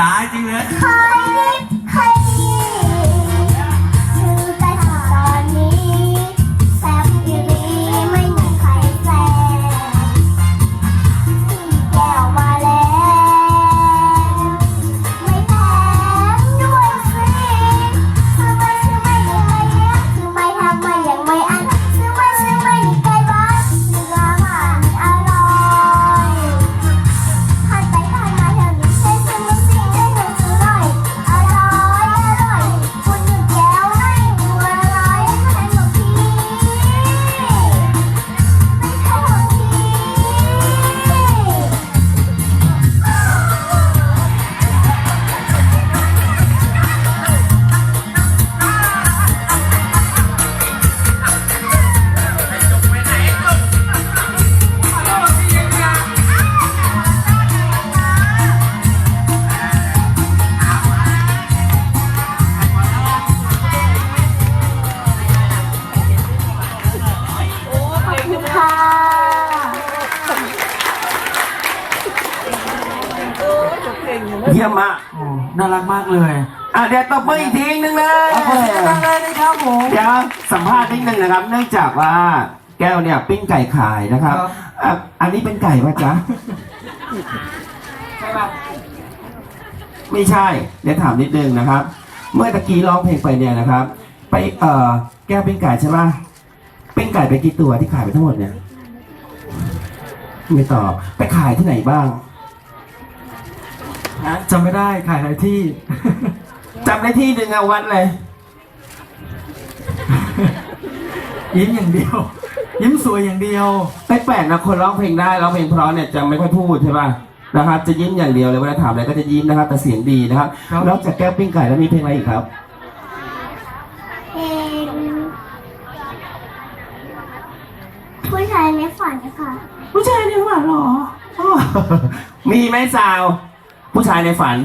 ดายจริงเลย เยี่ยมมากโอ้น่ารักมากเลย อะเดี๋ยวตบมืออีกทีนึงเลยขอบคุณมากเลยนะครับผม เดี๋ยวสัมภาษณ์นิดนึงนะครับ เนื่องจากว่าแก้วเนี่ยปิ้งไก่ขายนะครับครับ อะอันนี้เป็นไก่ปะจ๊ะ ใช่ป่ะไม่ใช่ เดี๋ยวถามนิดนึงนะครับ เมื่อตะกี้ร้องเพลงไปเนี่ยนะครับ ไปเอ่อแก้วปิ้งไก่ใช่ปะปิ้งไก่ไปกี่ตัวที่ขายไปทั้งหมดเนี่ย ไม่ตอบ ไปขายที่ไหนบ้าง ฮะจำไม่ได้ขายหลายที่ จำได้ที่หนึ่งอะวัดเลย ยิ้มอย่างเดียว ยิ้มสวยอย่างเดียวไอ้แปลกนะคนร้องเพลงได้ร้องเพลงเพราะเนี่ยจะไม่ค่อยพูดใช่ป่ะนะครับ จะยิ้มอย่างเดียวเลยเวลาถามอะไรก็จะยิ้มนะครับ แต่เสียงดีนะครับครับ นอกจากแก้วปิ้งไก่แล้วมีเพลงอะไรอีกครับ เพลงผู้ชายในฝันค่ะ ผู้ชายในฝันหรอ มีไหมสาว ผู้ชายในฝัน